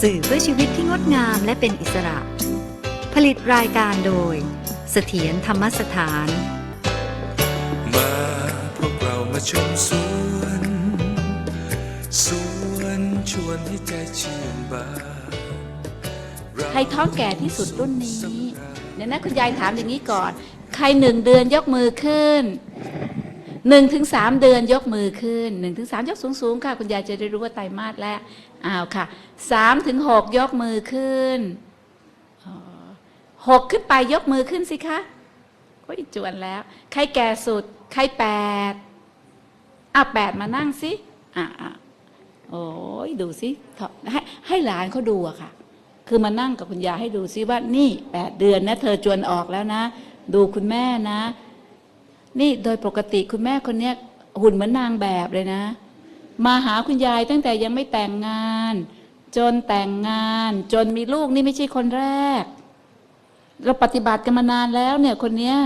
สื่อเพื่อชีวิตที่งดงามและเป็นอิสระ ผลิตรายการโดย เสถียรธรรมสถาน มาพวกเรามาชมสวนสวนชวนให้ใจชื่นบานใครท้องแก่ที่สุดรุ่นนี้ เดี๋ยวนะคุณยายถามอย่างนี้ก่อน ใครหนึ่งเดือนยกมือขึ้น หนึ่งถึงสามเดือนยกมือขึ้นหนึ่งถึงสามยกสูงสูงๆค่ะ คุณยายจะได้รู้ว่าไตรมาสแล้วอ้าวค่ะสามถึงหกยกมือขึ้นหกขึ้นไปยกมือขึ้นสิคะโอ้ยจวนแล้ว ใครแก่สุด ใครแปดอะแปดมานั่งสิอะอะโอ้ยดูสิให้ให้หลานเขาดูอะค่ะ คือมานั่งกับคุณยายให้ดูซิว่านี่แปดเดือนนะ เธอจวนออกแล้วนะ ดูคุณแม่นะ นี่โดยปกติคุณแม่คนเนี้ยหุ่นเหมือนนางแบบเลยนะ มาหาคุณยายตั้งแต่ยังไม่แต่งงาน จนแต่งงาน จนมีลูกนี่ไม่ใช่คนแรก เราปฏิบัติกันมานานแล้วเนี่ยคนเนี้ย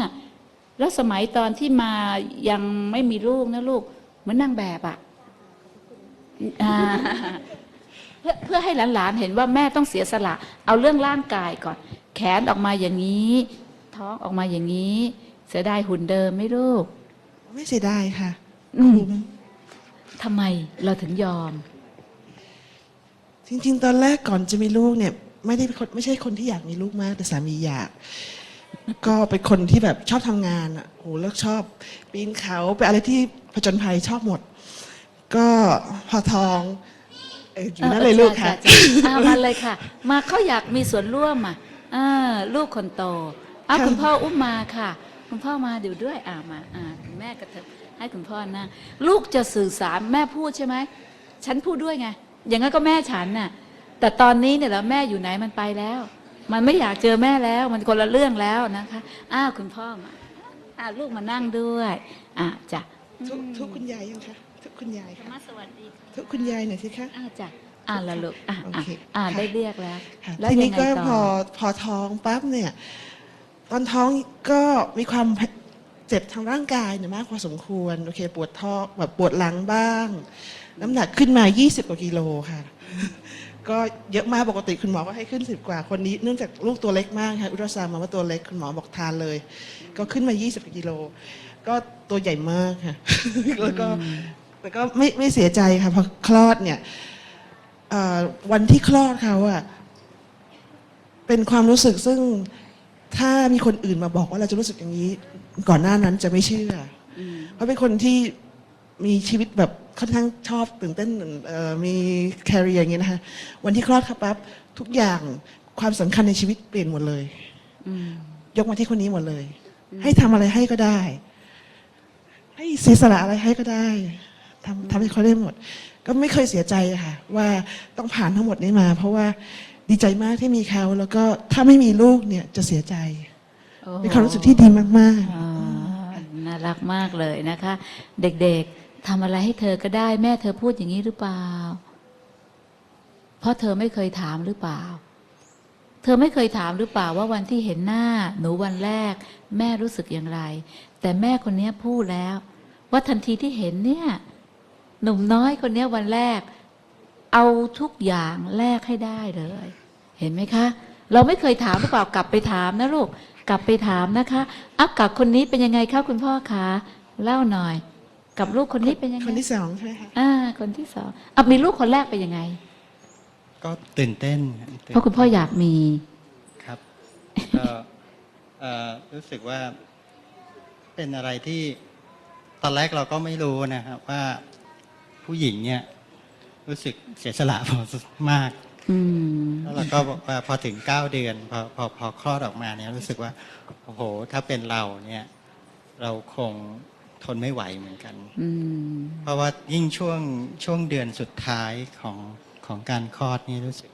แล้วสมัยตอนที่มายังไม่มีลูกนะลูกเหมือนนางแบบอะอ่าเพื่อเพื่อให้หลานๆเห็นว่าแม่ต้องเสียสละ เอาเรื่องร่างกายก่อน แขนออกมาอย่างนี้ ท้องออกมาอย่างนี้ เสียดายหุ่นเดิมไหม่ลูก ไม่เสียดายค่ะอืมคุ้มทำไมเราถึงยอม จริง ๆ ตอนแรกก่อนจะมีลูกเนี่ย ไม่ได้เป็นคนไม่ใช่คนที่อยากมีลูกมาก แต่สามีอยาก ก็เป็นคนที่แบบชอบทำงานอะโหแล้วชอบปีนเขาไปอะไรที่ผจญภัยชอบหมด ก็พอท้องเอ่ออยู่นั่นเลยลูกค่ะ จ้จ้อ่ามาเลยค่ะ มาเขาอยากมีส่วนร่วมอะอ่าลูกคนโตเอาค่ะ คุณพ่ออุ้มมาค่ะ คุณพ่อมาเดี๋ยวด้วยอ่ามาอ่าคุณแม่กระเถิบให้คุณพ่อนั่งลูกจะสื่อสารแม่พูดใช่ไหมฉันพูดด้วยไงอย่างนั้นก็แม่ฉันน่ะ แต่ตอนนี้เนี่ยแล้วแม่อยู่ไหนมันไปแล้ว มันไม่อยากเจอแม่แล้ว มันคนละเรื่องแล้วนะคะอ้าวคุณพ่อมาอ่าลูกมานั่งด้วยอ่าจ้ะทุกทุกคุณยายยังคะทุกคุณยายค่ะมาสวัสดีค่ะทุกคุณยายหน่อยสิคะอ่าจ้ะอ่าละลูกอ่าโออ่าเคอ่าค่ะได้เรียกแล้วค่ะแล้วทียันี้งไงก็ต่พออพอท้องปั๊บเนี่ย ตอนท้องก็มีความเจ็บทางร่างกายเนี่ยมากพอสมควร โอเค ปวดท้องแบบปวดหลังบ้าง น้ำหนักขึ้นมา 20 กว่ากิโลค่ะ ก็เยอะมากปกติคุณหมอก็ให้ขึ้น 10 กว่าคนนี้เนื่องจากลูกตัวเล็กมากค่ะอุลตราซาวด์มาว่าตัวเล็กคุณหมอบอกทานเลย ก็ขึ้นมา 20 กว่ากิโล ก็ตัวใหญ่มากค่ะแล้วก็แต่ก็ไม่ไม่เสียใจค่ะพอคลอดเนี่ยเอ่อวันที่คลอดเขาอะเป็นความรู้สึกซึ่ง ถ้ามีคนอื่นมาบอกว่าเราจะรู้สึกอย่างนี้ ก่อนหน้านั้นจะไม่เชื่ออเพราะเป็นคนที่มีชีวิตแบบค่อนข้างชอบตื่นเต้นเอ่อมีแคริเอร์อย่างเงี้ยนะคะวันที่คลอดครับปั๊บทุกอย่างความสำคัญในชีวิตเปลี่ยนหมดเลย อืม ยกมาที่คนนี้หมดเลย ให้ทำอะไรให้ก็ได้ ให้เสียสละอะไรให้ก็ได้ทำทำให้เขาได้หมด ก็ไม่เคยเสียใจอะค่ะ ว่าต้องผ่านทั้งหมดนี้มา เพราะว่า ดีใจมากที่มีเขาแล้วก็ถ้าไม่มีลูกเนี่ยจะเสียใจโอ้โหเป็นความรู้สึกที่ดีมากอ่าน่ารักมากเลยนะคะ เด็กๆทำอะไรให้เธอก็ได้ แม่เธอพูดอย่างนี้หรือเปล่า เพราะเธอไม่เคยถามหรือเปล่า เธอไม่เคยถามหรือเปล่าว่าวันที่เห็นหน้า หนูวันแรก แม่รู้สึกอย่างไร แต่แม่คนเนี้ยพูดแล้ว ว่าทันทีที่เห็นเนี่ย หนุ่มน้อยคนเนี้ยวันแรก เอาทุกอย่างแลกให้ได้เลย เห็นไหมคะ เราไม่เคยถามหรือเปล่ากลับไปถามนะลูกกลับไปถามนะคะอักกับคนนี้เป็นยังไงคะคุณพ่อคะเล่าหน่อย กับลูกคนนี้เป็นยังๆไงคนที่สองใช่ไหมคะอ่า คนที่สองอะมีลูกคนแรกเป็นยังไง ก็ตื่นเต้นครับตื่นเพราะคุณพ่ออยากมีครับก็เอ่อรู้สึกว่าเป็นอะไรที่ตอนแรกเราก็ไม่รู้นะครับว่าผู้หญิงเนี่ย รู้สึกเสียสละพอมากอืม แล้วเราก็บอกว่าพอถึงเก้าเดือนพอพอพอคลอดออกมาเนี่ยรู้สึกว่าโอ้โห ถ้าเป็นเราเนี่ย เราคงทนไม่ไหวเหมือนกันอืมเพราะว่ายิ่งช่วงช่วงเดือนสุดท้ายของของการคลอดนี่รู้สึก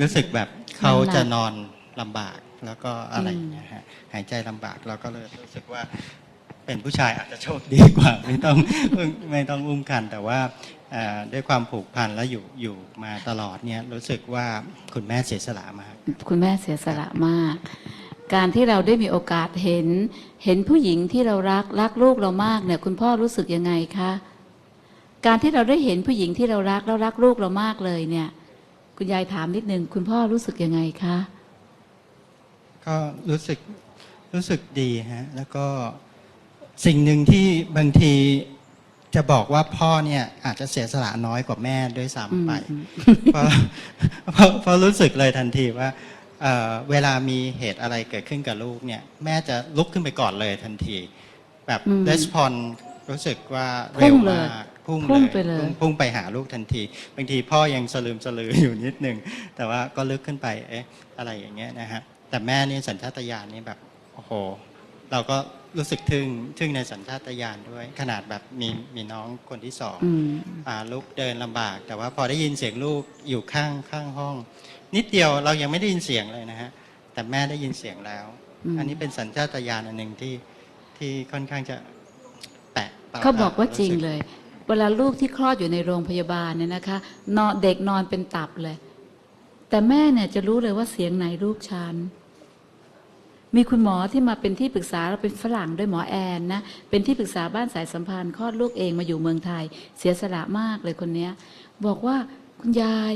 รู้สึกแบบเขาจะนอนลำบากแล้วก็อะไรอย่างเงี้ยฮะหายใจลำบากเราก็เลยรู้สึกว่าเป็นผู้ชายอาจจะโชคดีกว่า ไม่ต้องไม่ต้องอุ้มกันแต่ว่าเอ่อด้วยความผูกพันและอยู่อยู่มาตลอดเนี่ยรู้สึกว่าคุณแม่เสียสละมาก คุณแม่เสียสละมาก การที่เราได้มีโอกาสเห็น เห็นผู้หญิงที่เรารักรักลูกเรามากเนี่ยคุณพ่อรู้สึกยังไงคะการที่เราได้เห็นผู้หญิงที่เรารักแล้วรักลูกเรามากเลยเนี่ย คุณยายถามนิดนึงคุณพ่อรู้สึกยังไงคะก็รู้สึกรู้สึกดีฮะแล้วก็สิ่งหนึ่งที่บางที จะบอกว่าพ่อเนี่ยอาจจะเสียสละน้อยกว่าแม่ด้วยซ้ำไปอืมเพราะเพราะเพราะรู้สึกเลยทันทีว่าเอ่อเวลามีเหตุอะไรเกิดขึ้นกับลูกเนี่ย แม่จะลุกขึ้นไปก่อนเลยทันที แบบอืมレスปอนรู้สึกว่าพุ่เร็วงเลยมากพุ่งพุ่งเลยไปเลยพุ่งพุ่งไปหาลูกทันที บางทีพ่อยังสลืมสลืออยู่นิดนึง แต่ว่าก็ลึกขึ้นไปเอ๊ะอะไรอย่างเงี้ยนะฮะแต่แม่นี่สัญชาตญาณนี่แบบโอ้โห เราก็ รู้สึกทึ่งทึ่งในสัญชาตญาณด้วย ขนาดแบบมีมีน้องคนที่สองอืม อ่าลูกเดินลำบาก แต่ว่าพอได้ยินเสียงลูกอยู่ข้างข้างห้อง นิดเดียวเรายังไม่ได้ยินเสียงเลยนะฮะแต่แม่ได้ยินเสียงแล้ว อืม อันนี้เป็นสัญชาตญาณอันหนึ่งที่ที่ค่อนข้างจะแปะประหลดเขาบอกว่าจริงสึเลย เวลาลูกที่คลอดอยู่ในโรงพยาบาลเนี่ยนะคะนอนเด็กนอนเป็นตับเลย แต่แม่เนี่ยจะรู้เลยว่าเสียงไหนลูกฉัน มีคุณหมอที่มาเป็นที่ปรึกษาเราเป็นฝรั่งด้วยหมอแอนนะเป็นที่ปรึกษาบ้านสายสัมพันธ์คลอดลูกเองมาอยู่เมืองไทย เสียสละมากเลยคนเนี้ย บอกว่าคุณยาย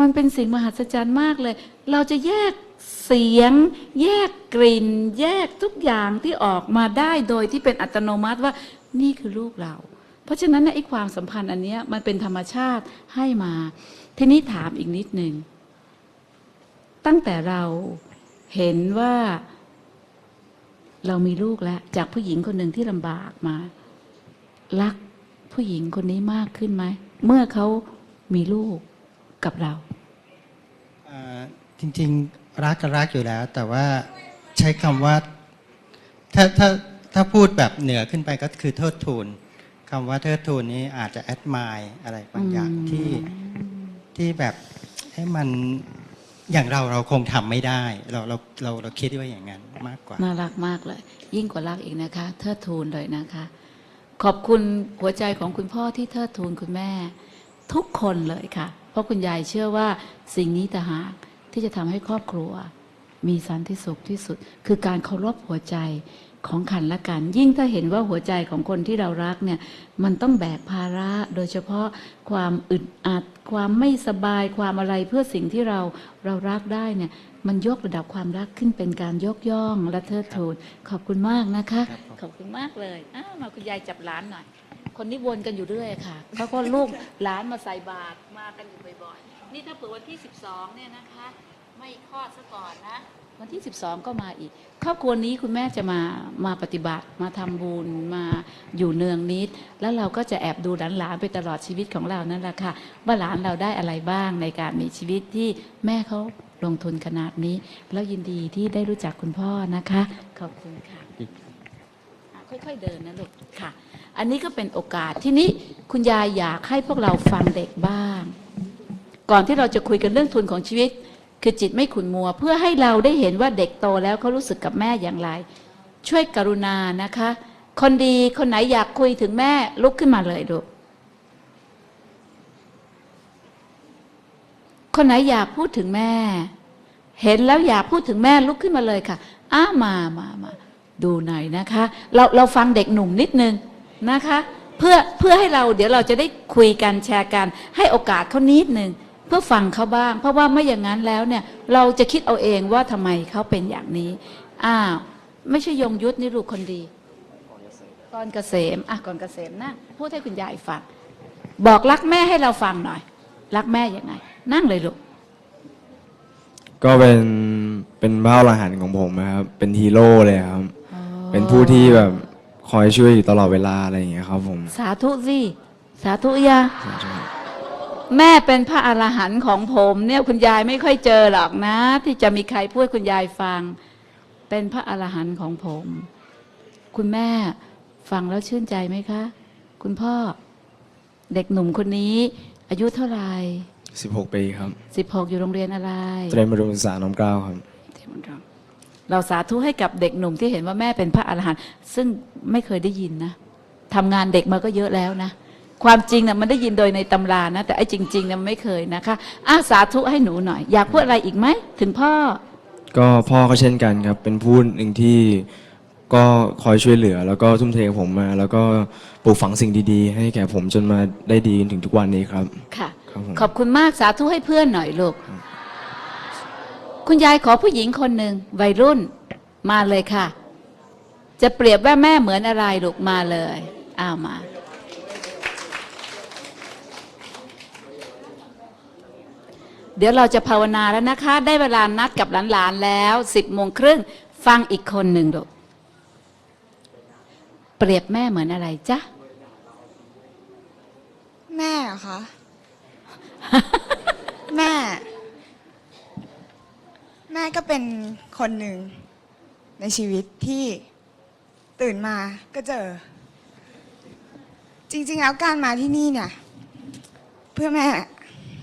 มันเป็นสิ่งมหัศจรรย์มากเลย เราจะแยกเสียง แยกกลิ่น แยกทุกอย่างที่ออกมาได้โดยที่เป็นอัตโนมัติว่านี่คือลูกเรา เพราะฉะนั้นไอ้ความสัมพันธ์อันเนี้ยมันเป็นธรรมชาติให้มา ทีนี้ถามอีกนิดหนึ่งตั้งแต่เราเห็นว่า เรามีลูกแล้ว จากผู้หญิงคนหนึ่งที่ลำบากมา รักผู้หญิงคนนี้มากขึ้นไหม เมื่อเขามีลูกกับเราอ่าจริง ๆ รักก็รักอยู่แล้ว แต่ว่าใช้คำว่า ถ้าถ้าถ้าพูดแบบเหนือขึ้นไปก็คือเทิดทูนคำว่าเทิดทูนนี้อาจจะแอดมายอะไรบางอย่างอืมที่ที่แบบให้มัน อย่างเราเราคงทำไม่ได้ เราเราเราเราคิดว่าอย่างนั้นมากกว่า น่ารักมากเลย ยิ่งกว่ารักอีกนะคะ เทิดทูนเลยนะคะ ขอบคุณหัวใจของคุณพ่อที่เทิดทูนคุณแม่ ทุกคนเลยค่ะ เพราะคุณยายเชื่อว่าสิ่งนี้ต่างหากที่จะทำให้ครอบครัว มีสันติสุขที่สุด คือการเคารพหัวใจ ของขันและกัน ยิ่งถ้าเห็นว่าหัวใจของคนที่เรารักเนี่ยมันต้องแบกภาระโดยเฉพาะความอึดอัด ความไม่สบายความอะไรเพื่อสิ่งที่เราเรารักได้เนี่ยมันยกระดับความรักขึ้นเป็นการยกย่องและเทิดทูนขอบคุณมากนะคะครับผมขอบคุณมากเลยอ้าวมาคุณยายจับหลานหน่อย คนนี้วนกันอยู่เรื่อยค่ะเขาก็ลูกหลานมาใส่บาตรมากันอยู่บ่อยๆนี่ถ้าเผื่อวันที่ 12เนี่ยนะคะ ไม่คลอดซะก่อนนะ วันที่ 12 ก็มาอีก ครอบครัวนี้คุณแม่จะมามาปฏิบัติมาทำบุญมาอยู่เนืองนิด แล้วเราก็จะแอบดูหลานๆไปตลอดชีวิตของเรานั่นแหละค่ะว่าหลานเราได้อะไรบ้างในการมีชีวิตที่แม่เขาลงทุนขนาดนี้ แล้วยินดีที่ได้รู้จักคุณพ่อนะคะ ขอบคุณค่ะอะค่อยๆเดินนะลูกค่ะ อันนี้ก็เป็นโอกาสที่นี้คุณยายอยากให้พวกเราฟังเด็กบ้าง ก่อนที่เราจะคุยกันเรื่องทุนของชีวิต คือจิตไม่ขุนมัว เพื่อให้เราได้เห็นว่าเด็กโตแล้วเขารู้สึกกับแม่อย่างไร ช่วยกรุณานะคะ คนดีคนไหนอยากคุยถึงแม่ลุกขึ้นมาเลยลูกคนไหนอยากพูดถึงแม่ เห็นแล้วอยากพูดถึงแม่ลุกขึ้นมาเลยค่ะ อ้ามามามาดูหน่อยนะคะ เราเราฟังเด็กหนุ่มนิดนึงนะคะ เพื่อเพื่อให้เราเดี๋ยวเราจะได้คุยกันแชร์กัน ให้โอกาสเขานิดนึง เพื่อฟังเขาบ้าง เพราะว่าไม่อย่างนั้นแล้วเนี่ยเราจะคิดเอาเองว่าทำไมเขาเป็นอย่างนี้อ้าวไม่ใช่ยงยุทธนี่ลูกคนดีกรเกษมอะกรเกษมนะพูดให้คุณยายฟังบอกรักแม่ให้เราฟังหน่อย รักแม่ยังไง นั่งเลยลูกก็เป็นเป็นพระอรหันต์ของผมนะครับ เป็นฮีโร่เลยครับ เป็นผู้ที่แบบคอยช่วยอยู่ตลอดเวลาอะไรอย่างเงี้ยครับผม สาธุสิ สาธุยา แม่เป็นพระอรหันต์ของผมเนี่ยคุณยายไม่ค่อยเจอหรอกนะ ที่จะมีใครพูดให้คุณยายฟัง เป็นพระอรหันต์ของผม คุณแม่ฟังแล้วชื่นใจไหมคะ คุณพ่อเด็กหนุ่มคนนี้ อายุเท่าไหร่16 ปีครับสิบหกอยู่โรงเรียนอะไรเตรียมบรมศึกษาน้อมเกล้าครับ เราสาธุให้กับเด็กหนุ่มที่เห็นว่าแม่เป็นพระอรหันต์ซึ่งไม่เคยได้ยินนะทำงานเด็กมาก็เยอะแล้วนะ ความจริงนะมันได้ยินโดยในตำรานะ แต่ไอ้จริงๆเนี่ยมันไม่เคยนะคะอาสาธุให้หนูหน่อย อยากพูดอะไรอีกไหม ถึงพ่อ ก็พ่อก็เช่นกันครับ เป็นผู้หนึ่งที่ก็คอยช่วยเหลือ แล้วก็ทุ่มเทกับผมมา แล้วก็ปลูกฝังสิ่งดีๆ ให้แก่ผมจนมาได้ดีจนถึงทุกวันนี้ครับ ค่ะ ครับผมขอบคุณมากสาธุให้เพื่อนหน่อยลูก คุณยายขอผู้หญิงคนหนึ่งวัยรุ่นมาเลยค่ะ จะเปรียบว่าแม่เหมือนอะไรลูกมาเลยอ้าวมา เดี๋ยวเราจะภาวนาแล้วนะคะ ได้เวลานัดกับหลานๆแล้วสิบโมงครึ่งฟังอีกคนหนึ่งลูกเปรียบแม่เหมือนอะไรจ๊ะ แม่เหรอคะ แม่ แม่ก็เป็นคนหนึ่ง ในชีวิตที่ตื่นมาก็เจอ จริง ๆ แล้วการมาที่นี่เนี่ย เพื่อแม่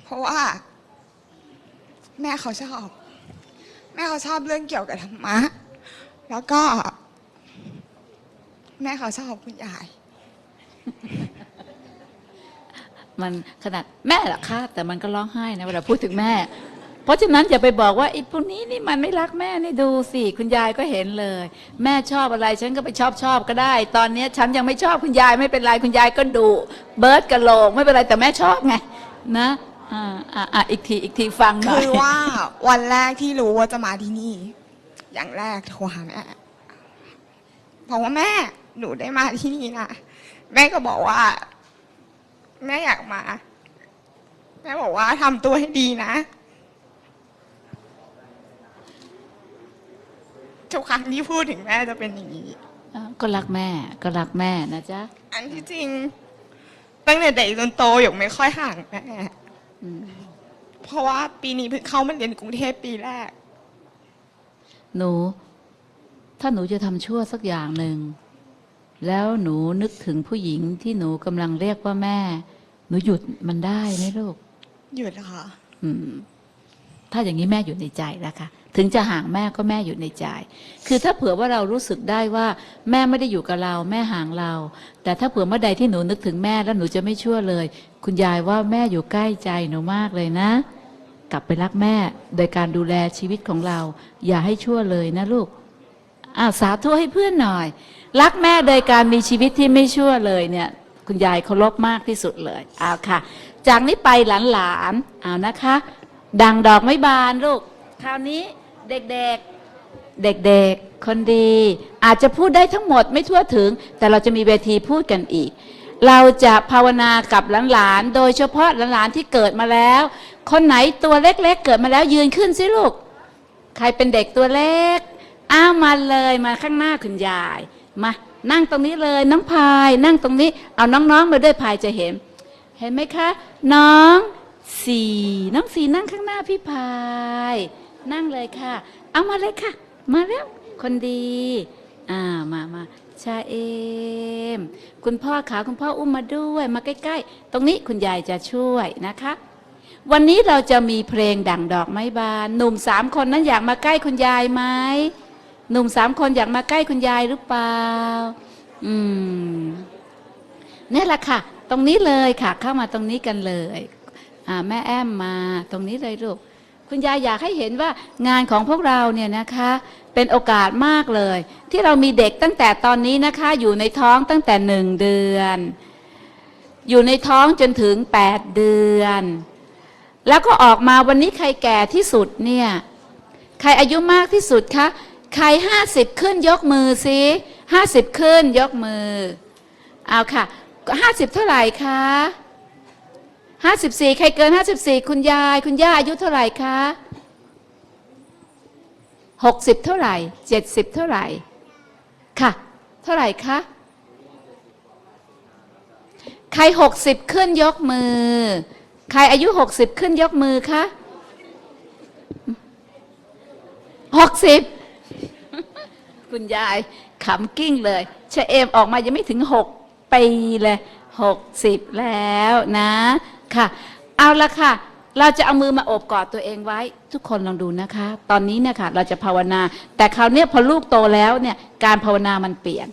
เพราะว่า แม่เขาชอบ แม่เขาชอบเรื่องเกี่ยวกับธรรมะ แล้วก็ แม่เขาชอบคุณยาย มันขนาดแม่ละค่ะแต่มันก็ร้องไห้นะเวลาพูดถึงแม่ เพราะฉะนั้นอย่าไปบอกว่าไอ้พวกนี้นี่มันไม่รักแม่นี่ดูสิคุณยายก็เห็นเลย แม่ชอบอะไรฉันก็ไปชอบชอบก็ได้ ตอนเนี้ยฉันยังไม่ชอบคุณยายไม่เป็นไรคุณยายก็ดูเบิร์ดกะโหลกไม่เป็นไรแต่แม่ชอบไงนะ อ่าอ่าอ่าอีกทีอีกทีฟังหน่อยคือว่าวันแรกที่รู้ว่าจะมาที่นี่ อย่างแรกโทรหาแม่บอกว่าแม่หนูได้มาที่นี่นะแม่ก็บอกว่า แม่อยากมา แม่บอกว่าทำตัวให้ดีนะทุกครั้งที่พูดถึงแม่จะเป็นอย่างนี้อ่าก็รักแม่ ก็รักแม่นะจ๊ะ อันที่จริง ตั้งแต่เด็กจนโตหยกไม่ค่อยห่างแม่อืม เพราะว่าปีนี้เพิ่งเข้ามาเรียนกรุงเทพปีแรก หนู ถ้าหนูจะทำชั่วสักอย่างหนึ่ง แล้วหนูนึกถึงผู้หญิงที่หนูกำลังเรียกว่าแม่ หนูหยุดมันได้ไหมลูก หยุดค่ะ อืม ถ้าอย่างนี้แม่อยู่ในใจแล้วค่ะถึงจะห่างแม่ก็แม่อยู่ในใจ คือถ้าเผื่อว่าเรารู้สึกได้ว่า แม่ไม่ได้อยู่กับเรา แม่ห่างเรา แต่ถ้าเผื่อเมื่อใดที่หนูนึกถึงแม่แล้วหนูจะไม่ชั่วเลย คุณยายว่าแม่อยู่ใกล้ใจหนูมากเลยนะ กลับไปรักแม่โดยการดูแลชีวิตของเรา อย่าให้ชั่วเลยนะลูกอ่าสาธุให้เพื่อนหน่อย รักแม่โดยการมีชีวิตที่ไม่ชั่วเลยเนี่ย คุณยายเคารพมากที่สุดเลยเอาค่ะ จากนี้ไปหลานๆเอานะคะ ดังดอกไม้บานลูก คราวนี้เด็กๆ เด็กๆ คนดี อาจจะพูดได้ทั้งหมดไม่ทั่วถึง แต่เราจะมีเวทีพูดกันอีก เราจะภาวนากับหลานๆ โดยเฉพาะหลานๆที่เกิดมาแล้ว คนไหนตัวเล็กๆ เกิดมาแล้วยืนขึ้นสิลูก ใครเป็นเด็กตัวเล็ก อ้าวมาเลยมาข้างหน้าคุณยาย มานั่งตรงนี้เลยน้องพาย นั่งตรงนี้ เอาน้องๆมาด้วยพายจะเห็น เห็นไหมคะ น้อง สี่น้องสีนั่งข้างหน้าพี่พาย นั่งเลยค่ะ เอามาเลยค่ะ มาแล้ว คนดี อ่ามามาชาเอม คุณพ่อขาคุณพ่ออุ้มมาด้วย มาใกล้ ๆ ตรงนี้คุณยายจะช่วยนะคะ วันนี้เราจะมีเพลงดั่งดอกไม้บาน หนุ่มสามคนนั้นอยากมาใกล้คุณยายไหมหนุ่มสามคนอยากมาใกล้คุณยายหรือเปล่า อืมนี่แหละค่ะ ตรงนี้เลยค่ะ เข้ามาตรงนี้กันเลย แม่แอมมาตรงนี้เลยลูกคุณยายอยากให้เห็นว่างานของพวกเราเนี่ยนะคะ เป็นโอกาสมากเลย ที่เรามีเด็กตั้งแต่ตอนนี้นะคะ อยู่ในท้องตั้งแต่หนึ่งเดือน อยู่ในท้องจนถึงแปดเดือน แล้วก็ออกมาวันนี้ใครแก่ที่สุดเนี่ยใครอายุมากที่สุดคะใครห้าสิบขึ้นยกมือสิห้าสิบขึ้นยกมือ เอาค่ะห้าสิบเท่าไหร่คะ ห้าสิบสี่ใครเกินห้าสิบสี่คุณยาย คุณย่าอายุเท่าไหร่คะหกสิบเท่าไหร่เจ็ดสิบเท่าไหร่ ค่ะ เท่าไหร่คะ ใครหกสิบขึ้นยกมือ ใครอายุหกสิบขึ้นยกมือคะหกสิบคุณยายขำกิ้งเลยชเอมออกมายังไม่ถึงหกปีเลยหกสิบแล้วนะ ค่ะ เอาละค่ะ เราจะเอามือมาโอบกอดตัวเองไว้ ทุกคนลองดูนะคะ ตอนนี้เนี่ยค่ะ เราจะภาวนา แต่คราวนี้พอลูกโตแล้วเนี่ยการภาวนามันเปลี่ยน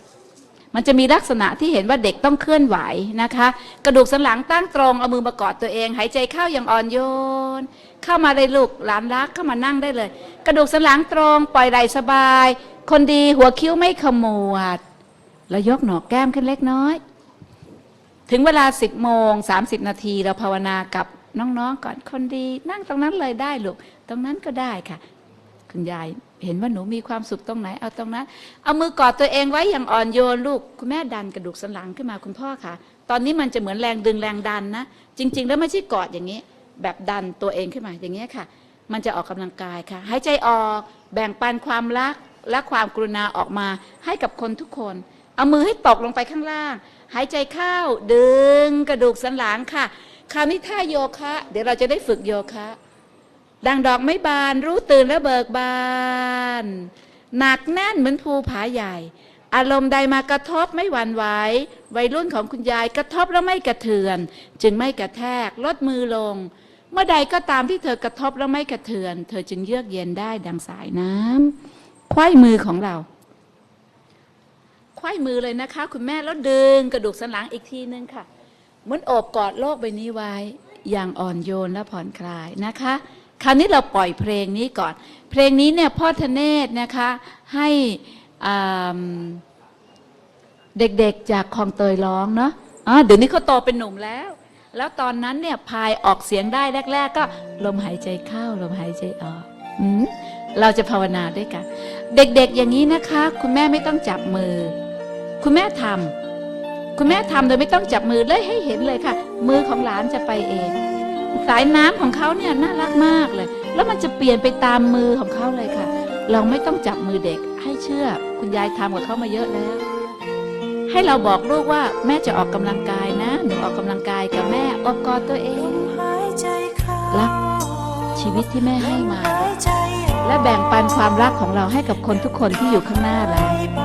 มันจะมีลักษณะที่เห็นว่าเด็กต้องเคลื่อนไหวนะคะ กระดูกสันหลังตั้งตรงเอามือมากอดตัวเอง หายใจเข้าอย่างอ่อนโยน เข้ามาเลยลูกหลานรักเข้ามานั่งได้เลย กระดูกสันหลังตรงปล่อยไหล่สบาย คนดีหัวคิ้วไม่ขมวดแล้วยกหนอกแก้มขึ้นเล็กน้อย ถึงเวลา10โมง30นาทีเราภาวนากับน้องๆก่อนคนดี นั่งตรงนั้นเลยได้ลูกตรงนั้นก็ได้ค่ะ คุณยายเห็นว่าหนูมีความสุขตรงไหนเอาตรงนั้น เอามือกอดตัวเองไว้อย่างอ่อนโยนลูกคุณแม่ดันกระดูกสันหลังขึ้นมาคุณพ่อค่ะ ตอนนี้มันจะเหมือนแรงดึงแรงดันนะ จริง ๆ แล้วไม่ใช่กอดอย่างนี้ แบบดันตัวเองขึ้นมาอย่างนี้ยค่ะ มันจะออกกำลังกายค่ะหายใจออกแบ่งปันความรักและความกรุณาออกมาให้กับคนทุกคน เอามือให้ตกลงไปข้างล่าง หายใจเข้าดึงกระดูกสันหลังค่ะ คราวนี้ท่าโยคะ เดี๋ยวเราจะได้ฝึกโยคะ ดังดอกไม้บานรู้ตื่นและเบิกบาน หนักแน่นเหมือนภูผาใหญ่ อารมณ์ใดมากระทบไม่หวั่นไหววัยรุ่นของคุณยายกระทบแล้วไม่กระเทือน จึงไม่กระแทกลดมือลง เมื่อใดก็ตามที่เธอกระทบแล้วไม่กระเทือน เธอจึงเยือกเย็นได้ดังสายน้ำควายมือของเรา ควายมือเลยนะคะ คุณแม่แล้วดึงกระดูกสันหลังอีกทีนึงค่ะเหมือนโอบกอดโลกใบนี้ไว้ อย่างอ่อนโยนและผ่อนคลายนะคะ คราวนี้เราปล่อยเพลงนี้ก่อน เพลงนี้เนี่ยพ่อธเนศนะคะให้เด็กๆจากคลองเตยร้องเนาะอ๋อเดี๋ยวนี้เขาโตเป็นหนุ่มแล้ว แล้วตอนนั้นเนี่ยพายออกเสียงได้แรก ๆ ก็ลมหายใจเข้าลมหายใจออกอเราจะภาวนาด้วยกัน เด็กๆอย่างนี้นะคะ คุณแม่ไม่ต้องจับมือ คุณแม่ทำคุณแม่ทำโดยไม่ต้องจับมือเลยให้เห็นเลยค่ะ มือของหลานจะไปเอง สายน้ำของเขาเนี่ยน่ารักมากเลย แล้วมันจะเปลี่ยนไปตามมือของเขาเลยค่ะ เราไม่ต้องจับมือเด็กให้เชื่อ คุณยายทำกับเขามาเยอะแล้ว ให้เราบอกลูกว่าแม่จะออกกำลังกายนะหนูออกกำลังกายกับแม่อบกอดตัวเองรักชีวิตที่แม่ให้มา และแบ่งปันความรักของเราให้กับคนทุกคนที่อยู่ข้างหน้าเราห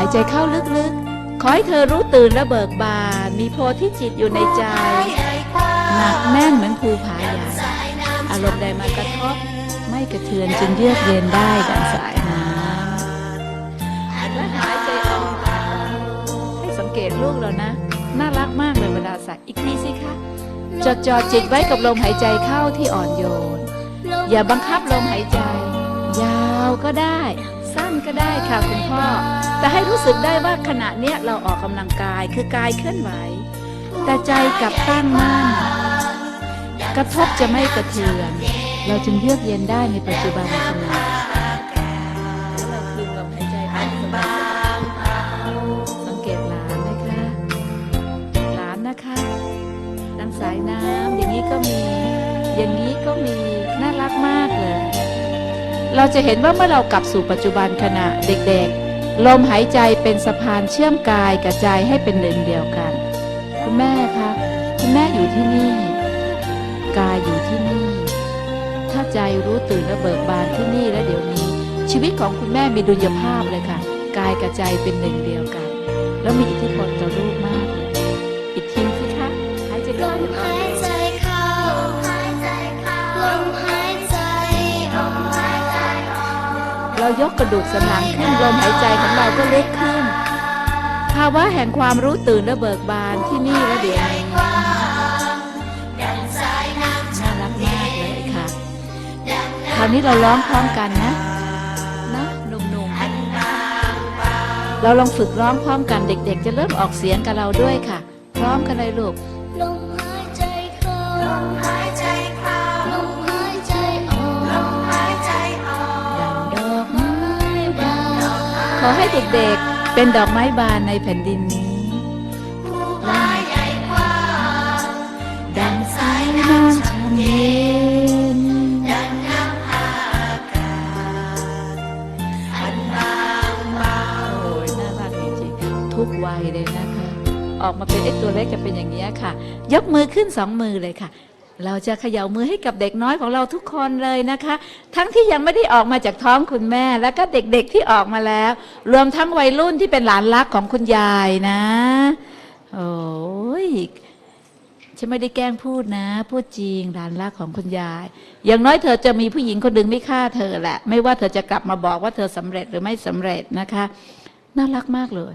ายใจเข้าลึกๆ ขอให้เธอรู้ตื่นและเบิกบาน มีโพธิจิตอยู่ในใจ หนักแน่นเหมือนภูผาใหญ่อารมณ์ใดมากระทบ ไม่กระเทือนจึงเยือกเย็นได้ดังสายน้ำและหายใจออกให้สังเกตลูกเรานะ น่ารักมากเลยเวลาใส่อีกทีสิคะจดจ่อจิตไว้กับลมหายใจเข้าที่อ่อนโยน อย่าบังคับลมหายใจ ยาวก็ได้ สั้นก็ได้ค่ะคุณพ่อ แต่ให้รู้สึกได้ว่าขณะเนี้ยเราออกกำลังกายคือกายเคลื่อนไหว แต่ใจกลับตั้งมั่นกระทบจะไม่กระเทือน เราจึงเยือกเย็นได้ในปัจจุบันขณะแล้วเราคืนลมหายใจเข้าสบายสังเกตหลานนะคะหลานนะคะดังสายน้ำอย่างนี้ก็มี อย่างนี้ก็มีน่ารักมาก เราจะเห็นว่าเมื่อเรากลับสู่ปัจจุบันขณะเด็กๆ ลมหายใจเป็นสะพานเชื่อมกายกับใจให้เป็นหนึ่งเดียวกัน คุณแม่คะคุณแม่อยู่ที่นี่ กายอยู่ที่นี่ ถ้าใจรู้ตื่นและเบิกบานที่นี่และเดี๋ยวนี้ ชีวิตของคุณแม่มีดุลยภาพเลยค่ะ กายกับใจเป็นหนึ่งเดียวกัน แล้วมีอิทธิพลต่อลูกมากเลยอีก ยกกระดูกสันหลังขึ้นลมหายใจของเราก็ลึกขึ้น ภาวะแห่งความรู้ตื่นและเบิกบานที่นี่และเดี๋ยวนี้น่ารักมากเลยค่ะ คราวนี้เราร้องพร้อมกันนะนะหนุ่มๆเราลองฝึกร้องพร้อมกันเด็ก ๆ จะเริ่มออกเสียงกับเราด้วยค่ะ พร้อมกันเลยลูก ขอให้เด็กๆ เป็นดอกไม้บานในแผ่นดินนี้ผู้พาใหญ่กว้างดังสายน้ำชำเย็นดังน้ำพาอากาศอันบางเบาโอ้ยน่ารักจริงๆทุกวัยเลยนะคะ ออกมาเป็นไอ้ตัวเล็กจะเป็นอย่างนี้ค่ะ ยกมือขึ้นสองมือเลยค่ะ เราจะเขย่ามือให้กับเด็กน้อยของเราทุกคนเลยนะคะ ทั้งที่ยังไม่ได้ออกมาจากท้องคุณแม่ แล้วก็เด็กๆที่ออกมาแล้ว รวมทั้งวัยรุ่นที่เป็นหลานรักของคุณยายนะ โอ้ยฉันไม่ได้แกล้งพูดนะ พูดจริงหลานรักของคุณยาย อย่างน้อยเธอจะมีผู้หญิงคนหนึ่งไม่ฆ่าเธอแหละ ไม่ว่าเธอจะกลับมาบอกว่าเธอสำเร็จหรือไม่สำเร็จนะคะ น่ารักมากเลย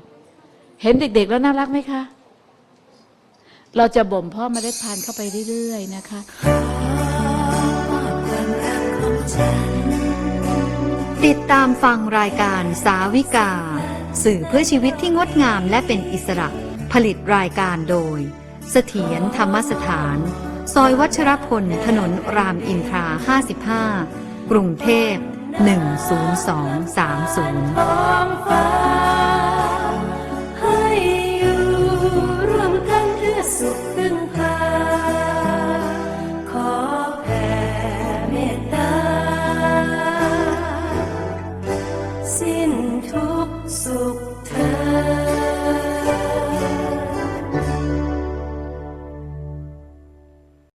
เห็นเด็กๆแล้วน่ารักไหมคะ เราจะบ่มเพ่อเมล็ดพันธุ์เข้าไปเรื่อยๆนะคะติดตามฟังรายการสาวิกา สื่อเพื่อชีวิตที่งดงามและเป็นอิสระ ผลิตรายการโดย เสถียรธรรมสถาน ซอยวัชรพล ถนนรามอินทรา 55 กรุงเทพ 10230